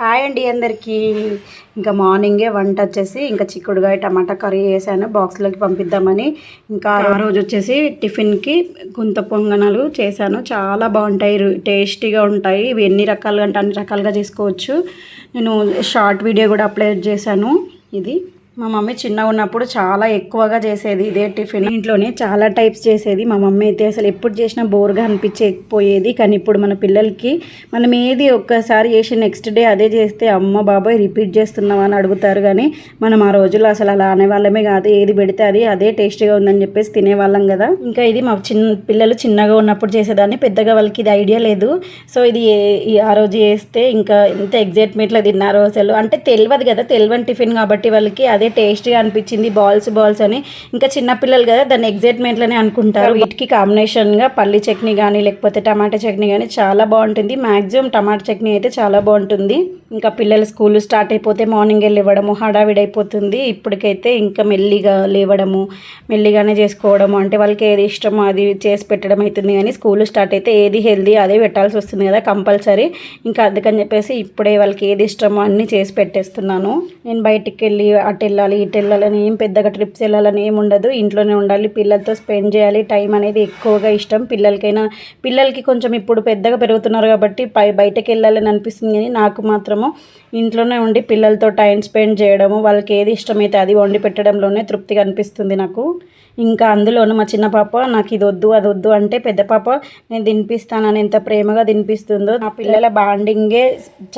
Hi అండి అందరికీ. ఇంకా మార్నింగే వంట వచ్చేసి ఇంకా చిక్కుడుగాయ టమాటా కర్రీ వేసాను బాక్స్లోకి పంపిద్దామని. ఇంకా ఆ రోజు వచ్చేసి టిఫిన్కి గుంత పొంగనాలు చేశాను. చాలా బాగుంటాయి టేస్టీగా ఉంటాయి. ఇవి ఎన్ని రకాలుగా అంటే అన్ని రకాలుగా చేసుకోవచ్చు. నేను షార్ట్ వీడియో కూడా అప్లోడ్ చేశాను. ఇది. మా మమ్మీ చిన్నగా ఉన్నప్పుడు చాలా ఎక్కువగా చేసేది ఇదే టిఫిన్. ఇంట్లోనే చాలా టైప్స్ చేసేది. మా మమ్మీ అయితే అసలు ఎప్పుడు చేసినా బోర్గా అనిపించకపోయేది. కానీ ఇప్పుడు మన పిల్లలకి మనం ఏది ఒక్కసారి చేసి నెక్స్ట్ డే అదే చేస్తే అమ్మ బాబాయ్ రిపీట్ చేస్తున్నావా అని అడుగుతారు. కానీ మనం ఆ రోజుల్లో అసలు అలా అనేవాళ్ళమే కాదు. ఏది పెడితే అది అదే టేస్టీగా ఉందని చెప్పేసి తినేవాళ్ళం కదా. ఇంకా ఇది మా చిన్న పిల్లలు చిన్నగా ఉన్నప్పుడు చేసేదాన్ని. పెద్దగా వాళ్ళకి ఇది ఐడియా లేదు. సో ఇది ఆ రోజు చేస్తే ఇంకా ఎంత ఎగ్జైట్మెంట్లో తిన్నారో అసలు. అంటే తెలియదు కదా తెలియని టిఫిన్ కాబట్టి వాళ్ళకి అదే టేస్టీగా అనిపించింది బాల్స్ బాల్స్ అని. ఇంకా చిన్న పిల్లలు కదా దాన్ని ఎగ్జైట్మెంట్లోనే అనుకుంటారు. వీటికి కాంబినేషన్గా పల్లి చట్నీ కానీ లేకపోతే టమాటా చట్నీ కానీ చాలా బాగుంటుంది. మ్యాక్సిమం టమాటా చట్నీ అయితే చాలా బాగుంటుంది. ఇంకా పిల్లలు స్కూల్ స్టార్ట్ అయిపోతే మార్నింగ్ వెళ్ళి హడావిడైపోతుంది హడావిడి అయిపోతుంది. ఇప్పటికైతే ఇంకా మెల్లిగా లేవడము మెల్లిగానే చేసుకోవడము అంటే వాళ్ళకి ఏది ఇష్టమో అది చేసి పెట్టడం అవుతుంది కానీ స్కూల్ స్టార్ట్ అయితే ఏది హెల్దీ అదే పెట్టాల్సి వస్తుంది కదా కంపల్సరీ. ఇంకా అందుకని చెప్పేసి ఇప్పుడే వాళ్ళకి ఏది ఇష్టమో అన్నీ చేసి పెట్టేస్తున్నాను. నేను బయటికి వెళ్ళి అటు వెళ్ళాలి ఇటు వెళ్ళాలని ఏం పెద్దగా ట్రిప్స్ వెళ్ళాలని ఏం ఉండదు. ఇంట్లోనే ఉండాలి పిల్లలతో స్పెండ్ చేయాలి. టైం అనేది ఎక్కువగా ఇష్టం. పిల్లలకైనా పిల్లలకి కొంచెం ఇప్పుడు పెద్దగా పెరుగుతున్నారు కాబట్టి పై బయటకు వెళ్ళాలని అనిపిస్తుంది కానీ నాకు మాత్రం మాత్రము ఇంట్లోనే ఉండి పిల్లలతో టైం స్పెండ్ చేయడము వాళ్ళకి ఏది ఇష్టమైతే అది వండి పెట్టడంలోనే తృప్తిగా అనిపిస్తుంది నాకు. ఇంకా అందులోనూ మా చిన్న పాప నాకు ఇది వద్దు అది వద్దు అంటే పెద్ద పాప నేను తినిపిస్తానని ఎంత ప్రేమగా తినిపిస్తుందో నా పిల్లల బాండింగే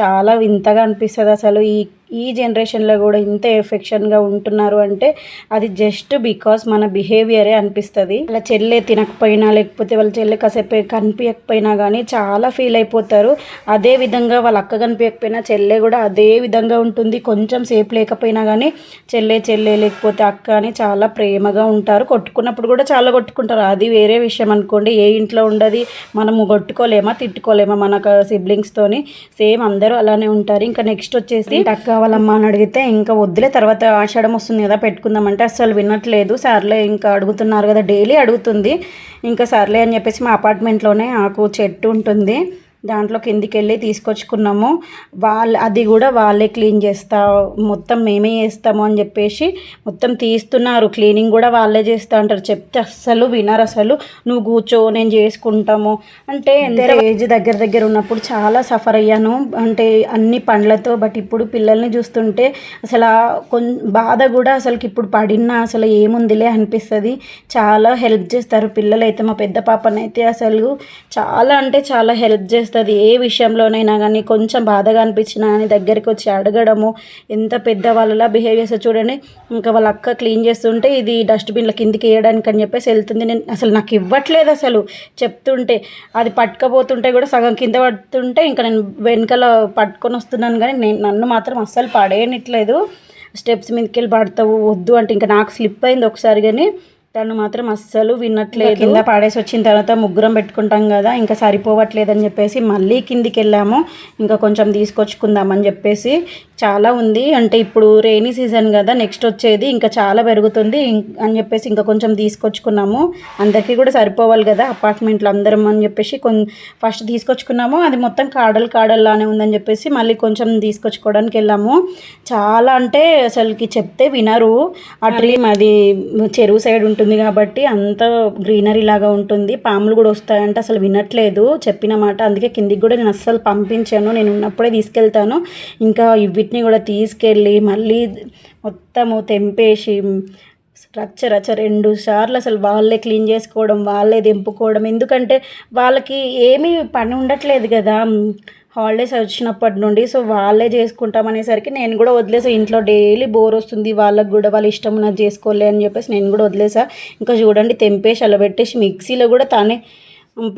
చాలా వింతగా అనిపిస్తుంది అసలు ఈ ఈ జనరేషన్లో కూడా ఇంత ఎఫెక్షన్గా ఉంటున్నారు అంటే అది జస్ట్ బికాస్ మన బిహేవియరే అనిపిస్తుంది. వాళ్ళ చెల్లె తినకపోయినా లేకపోతే వాళ్ళ చెల్లె కాసేపు కనిపించకపోయినా కానీ చాలా ఫీల్ అయిపోతారు. అదే విధంగా వాళ్ళ అక్క కనిపించకపోయినా చెల్లె కూడా అదే విధంగా ఉంటుంది. కొంచెం సేపు లేకపోయినా కానీ చెల్లె చెల్లె లేకపోతే అక్క అని చాలా ప్రేమగా ఉంటారు. కొట్టుకున్నప్పుడు కూడా చాలా కొట్టుకుంటారు. అది వేరే విషయం అనుకోండి. ఏ ఇంట్లో ఉండదు మనము కొట్టుకోలేమా తిట్టుకోలేమా మన సిబ్లింగ్స్తోని సేమ్ అందరూ అలానే ఉంటారు. ఇంకా నెక్స్ట్ వచ్చేసి అక్క కావాలమ్మా అని అడిగితే ఇంకా వద్దులే తర్వాత ఆషాఢం వస్తుంది కదా పెట్టుకుందామంటే అసలు వినట్లేదు. సర్లే ఇంకా అడుగుతున్నారు కదా డైలీ అడుగుతుంది. ఇంకా సర్లే అని చెప్పేసి మా అపార్ట్మెంట్లోనే ఆకు చెట్టు ఉంటుంది. దాంట్లో కిందికి వెళ్ళి తీసుకొచ్చుకున్నాము. వాళ్ళు అది కూడా వాళ్ళే క్లీన్ చేస్తా మొత్తం మేమే చేస్తాము అని చెప్పేసి మొత్తం తీస్తున్నారు. క్లీనింగ్ కూడా వాళ్ళే చేస్తా అంటారు. చెప్తే అస్సలు వినరు అసలు. నువ్వు కూర్చో నేను చేసుకుంటాము. అంటే ఎంత ఏజ్ దగ్గర దగ్గర ఉన్నప్పుడు చాలా సఫర్ అయ్యాను. అంటే అన్ని పండ్లతో బట్ ఇప్పుడు పిల్లల్ని చూస్తుంటే అసలు ఆ కొన్ బాధ కూడా అసలుకి ఇప్పుడు పడినా అసలు ఏముందిలే అనిపిస్తుంది. చాలా హెల్ప్ చేస్తారు పిల్లలు అయితే మా పెద్ద పాపనైతే అసలు చాలా అంటే చాలా హెల్ప్ అనిపిస్తుంది ఏ విషయంలోనైనా కానీ కొంచెం బాధగా అనిపించినా కానీ దగ్గరికి వచ్చి అడగడము ఎంత పెద్ద వాళ్ళలా బిహేవ్ చేస్తే చూడండి ఇంకా వాళ్ళ అక్క క్లీన్ చేస్తుంటే ఇది డస్ట్బిన్ల కిందికి వేయడానికి అని చెప్పేసి వెళ్తుంది. నేను అసలు నాకు ఇవ్వట్లేదు అసలు చెప్తుంటే అది పట్టుకపోతుంటే కూడా సగం కింద పడుతుంటే ఇంకా నేను వెనకాల పట్టుకొని వస్తున్నాను కానీ నేను నన్ను మాత్రం అస్సలు పడేయనట్లేదు. స్టెప్స్ మీదకి వెళ్ళి పడతావు వద్దు అంటే ఇంకా నాకు స్లిప్ అయింది ఒకసారి కానీ తను మాత్రం అస్సలు వినట్లేదు. కింద పాడేసి వచ్చిన తర్వాత ముగ్గురం పెట్టుకుంటాం కదా ఇంకా సరిపోవట్లేదని చెప్పేసి మళ్ళీ కిందికి వెళ్ళాము ఇంకా కొంచెం తీసుకొచ్చుకుందామని చెప్పేసి చాలా ఉంది. అంటే ఇప్పుడు రెయినీ సీజన్ కదా నెక్స్ట్ వచ్చేది ఇంకా చాలా పెరుగుతుంది అని చెప్పేసి ఇంకా కొంచెం తీసుకొచ్చుకున్నాము. అందరికీ కూడా సరిపోవాలి కదా అపార్ట్మెంట్లో అందరం అని చెప్పేసి కొం ఫస్ట్ తీసుకొచ్చుకున్నాము. అది మొత్తం కాడలు కాడల్లానే ఉందని చెప్పేసి మళ్ళీ కొంచెం తీసుకొచ్చుకోవడానికి వెళ్ళాము. చాలా అంటే అసలుకి చెప్తే వినరు. ఆ డ్రీమ్ అది చెరువు సైడ్ ఉంటుంది ఉంటుంది కాబట్టి అంత గ్రీనరీ లాగా ఉంటుంది. పాములు కూడా వస్తాయంటే అసలు వినట్లేదు. చెప్పిన మాట అందుకే కిందికి కూడా నేను అస్సలు పంపించాను. నేను ఉన్నప్పుడే తీసుకెళ్తాను. ఇంకా వీటిని కూడా తీసుకెళ్ళి మళ్ళీ మొత్తము తెంపేసి రచ్చ రచ్చ రెండు సార్లు అసలు వాళ్ళే క్లీన్ చేసుకోవడం వాళ్ళే దింపుకోవడం ఎందుకంటే వాళ్ళకి ఏమీ పని ఉండట్లేదు కదా. హాలిడేస్ వచ్చినప్పటి నుండి సో వాళ్ళే చేసుకుంటాం అనేసరికి నేను కూడా వదిలేసా. ఇంట్లో డైలీ బోర్ వస్తుంది వాళ్ళకి కూడా వాళ్ళ ఇష్టం ఉన్నది చేసుకోలే అని చెప్పేసి నేను కూడా వదిలేసా. ఇంకా చూడండి తెంపేసి అలా పెట్టేసి మిక్సీలో కూడా తానే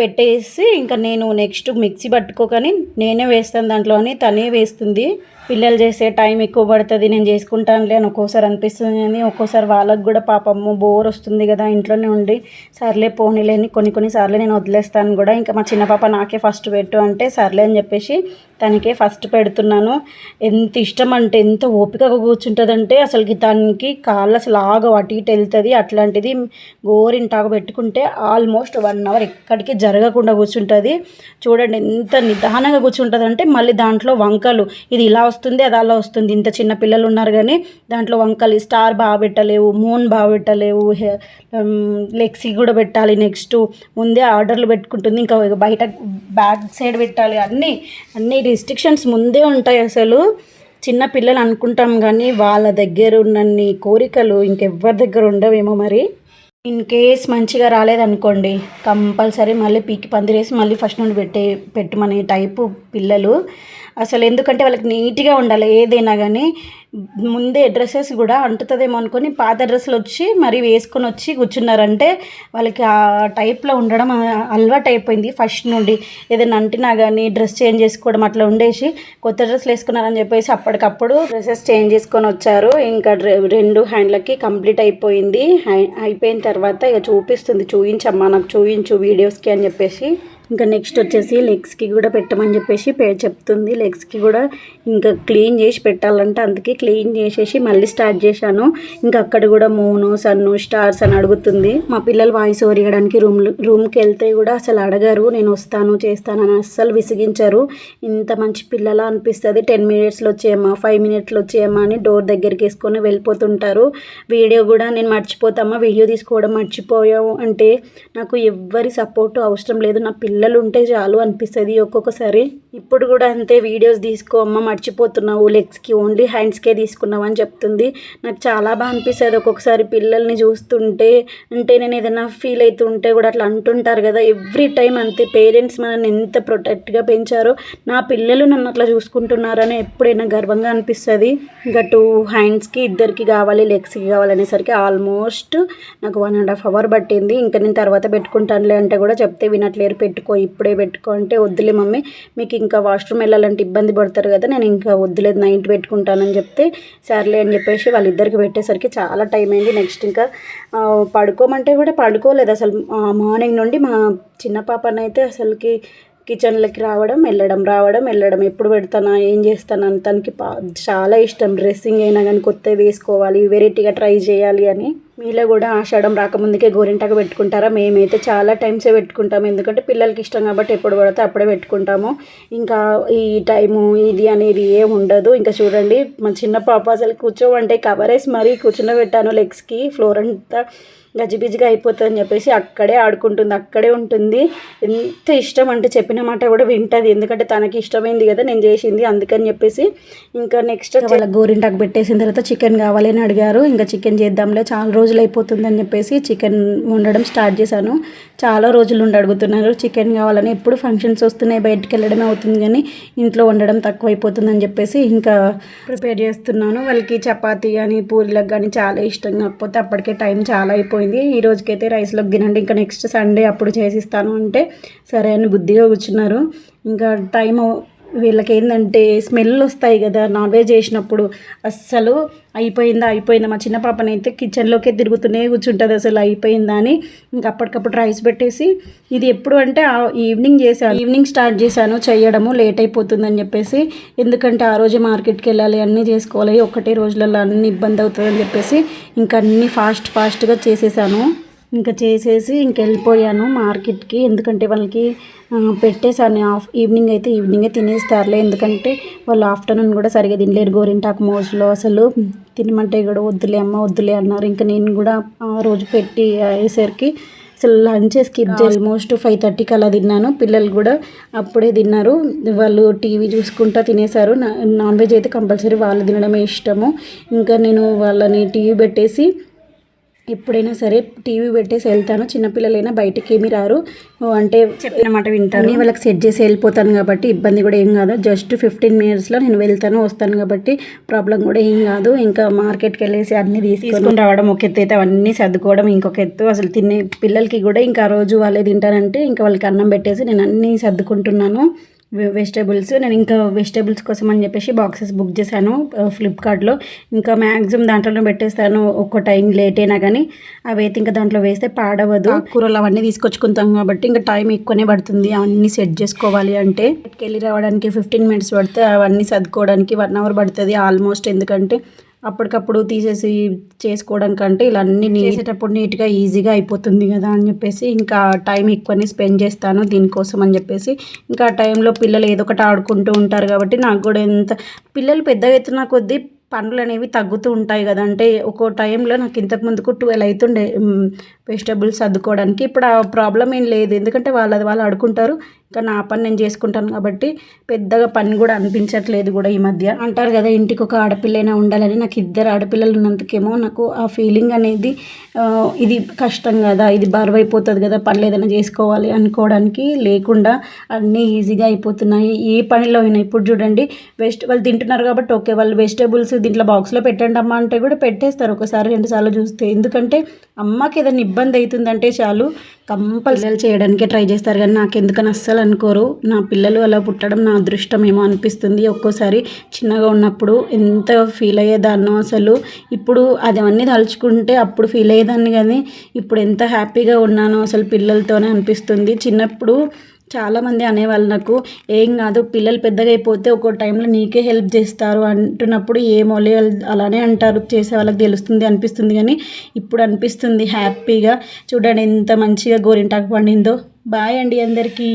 పెట్టేసి ఇంకా నేను నెక్స్ట్ మిక్సీ పట్టుకోకని నేనే వేస్తాను దాంట్లో అని తనే వేస్తుంది. పిల్లలు చేసే టైం ఎక్కువ పడుతుంది నేను చేసుకుంటానులే అని ఒక్కోసారి అనిపిస్తుంది ఒక్కోసారి వాళ్ళకు కూడా పాపమ్మ బోర్ వస్తుంది కదా ఇంట్లోనే ఉండి. సర్లే పోనీలేని కొన్ని కొన్ని సార్లు నేను వదిలేస్తాను కూడా. ఇంకా మా చిన్న పాప నాకే ఫస్ట్ పెట్టు అంటే సర్లే అని చెప్పేసి తనకే ఫస్ట్ పెడుతున్నాను. ఎంత ఇష్టం అంటే ఎంత ఓపికగా కూర్చుంటుందంటే అసలుకి దానికి కాళ్ళు అసలు ఆగవు. అటు ఇటు వెళ్తుంది అట్లాంటిది గోరింటాకు పెట్టుకుంటే ఆల్మోస్ట్ వన్ అవర్ ఎక్కడికి జరగకుండా కూర్చుంటుంది. చూడండి ఎంత నిదానంగా కూర్చుంటుంది అంటే మళ్ళీ దాంట్లో వంకలు. ఇది ఇలా వస్తుంది అది అలా వస్తుంది. ఇంత చిన్న పిల్లలు ఉన్నారు కానీ దాంట్లో వంకలు స్టార్ బాగా పెట్టలేవు మూన్ బాగా పెట్టలేవు లెక్సీ కూడా పెట్టాలి నెక్స్ట్. ముందే ఆర్డర్లు పెట్టుకుంటుంది. ఇంకా బయట బ్యాక్ సైడ్ పెట్టాలి. అన్నీ అన్ని రిస్ట్రిక్షన్స్ ముందే ఉంటాయి అసలు. చిన్న పిల్లలు అనుకుంటాం కానీ వాళ్ళ దగ్గర ఉన్నన్ని కోరికలు ఇంకెవ్వరి దగ్గర ఉండవేమో మరి. ఇన్ కేస్ మంచిగా రాలేదనుకోండి కంపల్సరీ మళ్ళీ పీకి పందిరేసి మళ్ళీ ఫస్ట్ నుండి పెట్టే పెట్టమనే టైపు పిల్లలు. అసలు ఎందుకంటే వాళ్ళకి నీట్గా ఉండాలి ఏదైనా కానీ ముందే డ్రెస్సెస్ కూడా అంటుతుందేమో అనుకొని పాత డ్రెస్సులు వచ్చి మరి వేసుకొని వచ్చి కూర్చున్నారంటే వాళ్ళకి ఆ టైప్లో ఉండడం అలవాటు అయిపోయింది. ఫస్ట్ నుండి ఏదైనా అంటినా కానీ డ్రెస్ చేంజ్ చేసుకోవడం అట్లా ఉండేసి కొత్త డ్రెస్సులు వేసుకున్నారని చెప్పేసి అప్పటికప్పుడు డ్రెస్సెస్ చేంజ్ చేసుకొని వచ్చారు. ఇంకా రెండు హ్యాండ్లకి కంప్లీట్ అయిపోయింది. అయిపోయిన తర్వాత ఇక చూపిస్తుంది. చూపించమ్మా నాకు చూపించు వీడియోస్కి అని చెప్పేసి. ఇంకా నెక్స్ట్ వచ్చేసి లెగ్స్కి కూడా పెట్టమని చెప్పేసి చెప్తుంది. లెగ్స్కి కూడా ఇంకా క్లీన్ చేసి పెట్టాలంటే. అందుకే క్లీన్ చేసేసి మళ్ళీ స్టార్ట్ చేశాను. ఇంకా అక్కడ కూడా మూను సన్ను స్టార్స్ అని అడుగుతుంది. మా పిల్లలు వాయిస్ ఓవర్ ఇవ్వడానికి రూమ్ రూమ్కి వెళ్తే కూడా అసలు అడగరు. నేను వస్తాను చేస్తాను అని అస్సలు విసిగించరు. ఇంత మంచి పిల్లల అనిపిస్తుంది. టెన్ మినిట్స్లో వచ్చేయమ్మా ఫైవ్ మినిట్స్లో వచ్చేయమ్మా అని డోర్ దగ్గరికి వేసుకొని వెళ్ళిపోతుంటారు. వీడియో కూడా నేను మర్చిపోతామా? వీడియో తీసుకోవడం మర్చిపోయావు అంటే నాకు ఎవ్వరి సపోర్టు అవసరం లేదు. నా పిల్ల పిల్లలు ఉంటే చాలు అనిపిస్తుంది ఒక్కొక్కసారి. ఇప్పుడు కూడా అంతే వీడియోస్ తీసుకో అమ్మ మర్చిపోతున్నావు లెగ్స్కి ఓన్లీ హ్యాండ్స్కే తీసుకున్నావు అని చెప్తుంది. నాకు చాలా బాగా అనిపిస్తుంది ఒక్కొక్కసారి పిల్లల్ని చూస్తుంటే. అంటే నేను ఏదైనా ఫీల్ అవుతుంటే కూడా అట్లా అంటుంటారు కదా ఎవ్రీ టైం అంతే. పేరెంట్స్ మనల్ని ఎంత ప్రొటెక్ట్గా పెంచారో నా పిల్లలు నన్ను అట్లా చూసుకుంటున్నారని ఎప్పుడైనా గర్వంగా అనిపిస్తుంది. ఇంకా టూ హ్యాండ్స్కి ఇద్దరికి కావాలి లెగ్స్కి కావాలనేసరికి ఆల్మోస్ట్ నాకు వన్ అండ్ హాఫ్ అవర్ పట్టింది. ఇంకా నేను తర్వాత పెట్టుకుంటానులే అంటే కూడా చెప్తే వినట్లేరు పెట్టుకో ఇప్పుడే పెట్టుకో అంటే వద్దులే మమ్మీ. మీకు ఇంకా వాష్రూమ్ వెళ్ళాలంటే ఇబ్బంది పడతారు కదా నేను ఇంకా వద్దులేదు నైట్ పెట్టుకుంటానని చెప్తే సర్లే అని చెప్పేసి వాళ్ళిద్దరికి పెట్టేసరికి చాలా టైం అయింది. నెక్స్ట్ ఇంకా పడుకోమంటే కూడా పడుకోలేదు అసలు. మార్నింగ్ నుండి మా చిన్న పాపనైతే అసలుకి కిచెన్లోకి రావడం వెళ్ళడం రావడం వెళ్ళడం. ఎప్పుడు పెడతానా ఏం చేస్తానా తనకి చాలా ఇష్టం. డ్రెస్సింగ్ అయినా కానీ కొత్తవి వేసుకోవాలి వెరైటీగా ట్రై చేయాలి అని. మీలో కూడా ఆషాఢం రాకముందుకే గోరింటాకు పెట్టుకుంటారా? మేమైతే చాలా టైమ్సే పెట్టుకుంటాము. ఎందుకంటే పిల్లలకి ఇష్టం కాబట్టి ఎప్పుడు పడితే అప్పుడే పెట్టుకుంటాము. ఇంకా ఈ టైము ఇది అనేది ఏం ఉండదు. ఇంకా చూడండి మా చిన్న పాప అసలు కూర్చోమంటే కవరేసి మరీ కూర్చుండబెట్టాను లెగ్స్కి. ఫ్లోర్ అంతా గజిబిజిగా అయిపోతుందని చెప్పేసి అక్కడే ఆడుకుంటుంది అక్కడే ఉంటుంది. ఎంత ఇష్టం అంటే చెప్పిన మాట కూడా వింటుంది. ఎందుకంటే తనకి ఇష్టమైంది కదా నేను చేసింది అందుకని చెప్పేసి ఇంకా నెక్స్ట్ వాళ్ళ గోరింటాకు పెట్టేసిన తర్వాత చికెన్ కావాలి అని అడిగారు. ఇంకా చికెన్ చేద్దాంలే చాలా రోజులు అయిపోతుందని చెప్పేసి చికెన్ వండడం స్టార్ట్ చేశాను. చాలా రోజులు ఉండి అడుగుతున్నారు చికెన్ కావాలని ఎప్పుడు ఫంక్షన్స్ వస్తున్నాయి? బయటకు వెళ్ళడమే అవుతుంది కానీ ఇంట్లో వండడం తక్కువ అయిపోతుందని చెప్పేసి ఇంకా ప్రిపేర్ చేస్తున్నాను. వాళ్ళకి చపాతీ కానీ పూరీలకు కానీ చాలా ఇష్టం. కాకపోతే అప్పటికే టైం చాలా అయిపోయింది. ఈ రోజుకైతే రైస్లోకి తినండి. ఇంకా నెక్స్ట్ సండే అప్పుడు చేసిస్తాను అంటే సరే అని బుద్ధిగా కూర్చున్నారు. ఇంకా టైం వీళ్ళకి ఏంటంటే స్మెల్ వస్తాయి కదా నాన్ వెజ్ చేసినప్పుడు. అస్సలు అయిపోయిందా అయిపోయిందా? మా చిన్న పాపనైతే కిచెన్లోకే తిరుగుతూనే కూర్చుంటుంది అసలు అయిపోయిందా అని. ఇంకా అప్పటికప్పుడు రైస్ పెట్టేసి ఇది ఎప్పుడు అంటే ఈవినింగ్ చేశాను. ఈవినింగ్ స్టార్ట్ చేశాను చేయడము లేట్ అయిపోతుందని చెప్పేసి. ఎందుకంటే ఆ రోజు మార్కెట్కి వెళ్ళాలి అన్నీ చేసుకోవాలి ఒకటే రోజులలో అన్ని ఇబ్బంది అవుతుందని చెప్పేసి. ఇంకా అన్నీ ఫాస్ట్ ఫాస్ట్గా చేసేసాను. ఇంకా చేసేసి ఇంక వెళ్ళిపోయాను మార్కెట్కి. ఎందుకంటే వాళ్ళకి పెట్టేసాను ఆఫ్ ఈవినింగ్ అయితే ఈవినింగే తినేస్తారులే. ఎందుకంటే వాళ్ళు ఆఫ్టర్నూన్ కూడా సరిగా తినలేరు గోరింటాకు మోజులో. అసలు తినమంటే కూడా వద్దులే అమ్మ వద్దులే అన్నారు. ఇంకా నేను కూడా ఆ రోజు పెట్టి అయ్యేసరికి అసలు లంచ్ స్కిప్ ఆల్మోస్ట్ ఫైవ్ థర్టీకి అలా తిన్నాను. పిల్లలు కూడా అప్పుడే తిన్నారు. వాళ్ళు టీవీ చూసుకుంటా తినేశారు. నాన్ వెజ్ అయితే కంపల్సరీ వాళ్ళు తినడమే ఇష్టము. ఇంకా నేను వాళ్ళని టీవీ పెట్టేసి ఎప్పుడైనా సరే టీవీ పెట్టేసి వెళ్తాను. చిన్నపిల్లలైనా బయటకి ఏమి రారు అంటే చెప్పిన మాట వింటాను వాళ్ళకి సెట్ చేసి వెళ్ళిపోతాను కాబట్టి ఇబ్బంది కూడా ఏం కాదు. జస్ట్ ఫిఫ్టీన్ మినిట్స్లో నేను వెళ్తాను వస్తాను కాబట్టి ప్రాబ్లం కూడా ఏం కాదు. ఇంకా మార్కెట్కి వెళ్ళేసి అన్ని తీసుకొని రావడం ఒక ఎత్తు అయితే అవన్నీ సర్దుకోవడం ఇంకొక ఎత్తు. అసలు తినే పిల్లలకి కూడా ఇంకా రోజు వాళ్ళే తింటారంటే ఇంకా వాళ్ళకి అన్నం పెట్టేసి నేను అన్నీ సర్దుకుంటున్నాను. వెజిటేబుల్స్. నేను ఇంకా వెజిటేబుల్స్ కోసం అని చెప్పేసి బాక్సెస్ బుక్ చేశాను ఫ్లిప్కార్ట్లో. ఇంకా మ్యాక్సిమం దాంట్లోనే పెట్టేస్తాను ఒక్క టైం లేట్ అయినా కానీ. అవి అయితే ఇంకా దాంట్లో వేస్తే పాడవదు. కూరలు అవన్నీ తీసుకొచ్చుకుంటాం కాబట్టి ఇంకా టైం ఎక్కువనే పడుతుంది. అవన్నీ సెట్ చేసుకోవాలి అంటే వెళ్ళి రావడానికి ఫిఫ్టీన్ మినిట్స్ పడితే అవన్నీ సర్దుకోవడానికి వన్ అవర్ పడుతుంది ఆల్మోస్ట్. ఎందుకంటే అప్పటికప్పుడు తీసేసి చేసుకోవడానికంటే ఇలా అన్ని చేసేటప్పుడు నీట్గా ఈజీగా అయిపోతుంది కదా అని చెప్పేసి ఇంకా టైం ఎక్కువని స్పెండ్ చేస్తాను దీనికోసం అని చెప్పేసి. ఇంకా ఆ టైంలో పిల్లలు ఏదో ఒకటి ఆడుకుంటూ ఉంటారు కాబట్టి నాకు కూడా ఎంత పిల్లలు పెద్దగా అవుతున్న కొద్దీ పనులు అనేవి తగ్గుతూ ఉంటాయి కదా. అంటే ఒక్కో టైంలో నాకు ఇంతకు ముందుకు ట్వెల్వ్ అవుతుండే వెజిటబుల్స్ సర్దుకోవడానికి ఇప్పుడు ఆ ప్రాబ్లం ఏం లేదు. ఎందుకంటే వాళ్ళది వాళ్ళు ఆడుకుంటారు. ఇంకా నా పని నేను చేసుకుంటాను కాబట్టి పెద్దగా పని కూడా అనిపించట్లేదు కూడా ఈ మధ్య. అంటారు కదా ఇంటికి ఒక ఆడపిల్లైనా ఉండాలని. నాకు ఇద్దరు ఆడపిల్లలు ఉన్నందుకేమో నాకు ఆ ఫీలింగ్ అనేది ఇది కష్టం కదా ఇది బరువు అయిపోతుంది కదా పనులు ఏదైనా చేసుకోవాలి అనుకోవడానికి లేకుండా అన్నీ ఈజీగా అయిపోతున్నాయి. ఏ పనిలో అయినా ఇప్పుడు చూడండి వెజిట వాళ్ళు తింటున్నారు కాబట్టి ఓకే వాళ్ళు వెజిటేబుల్స్ దీంట్లో బాక్స్లో పెట్టండి అమ్మా అంటే కూడా పెట్టేస్తారు. ఒకసారి రెండుసార్లు చూస్తే. ఎందుకంటే అమ్మకి ఏదైనా ఇబ్బంది అవుతుందంటే చాలు. కంపల్సరీ చేయడానికే ట్రై చేస్తారు కానీ నాకు ఎందుకని అస్సలు అనుకోరు. నా పిల్లలు అలా పుట్టడం నా అదృష్టం ఏమో అనిపిస్తుంది ఒక్కోసారి చిన్నగా ఉన్నప్పుడు ఎంత ఫీల్ అయ్యేదాన్నో అసలు. ఇప్పుడు అది అవన్నీ తలుచుకుంటే అప్పుడు ఫీల్ అయ్యేదాన్ని కానీ ఇప్పుడు ఎంత హ్యాపీగా ఉన్నానో అసలు పిల్లలతోనే అనిపిస్తుంది. చిన్నప్పుడు చాలామంది అనేవాళ్ళు నాకు ఏం కాదు పిల్లలు పెద్దగా అయిపోతే ఒక్కో టైంలో నీకే హెల్ప్ చేస్తారు అంటున్నప్పుడు ఏమోలే అలానే అంటారు. చేసే వాళ్ళకి తెలుస్తుంది అనిపిస్తుంది కానీ ఇప్పుడు అనిపిస్తుంది హ్యాపీగా. చూడండి ఎంత మంచిగా గోరింటాకు పండిందో. బాయ్ అండి అందరికీ.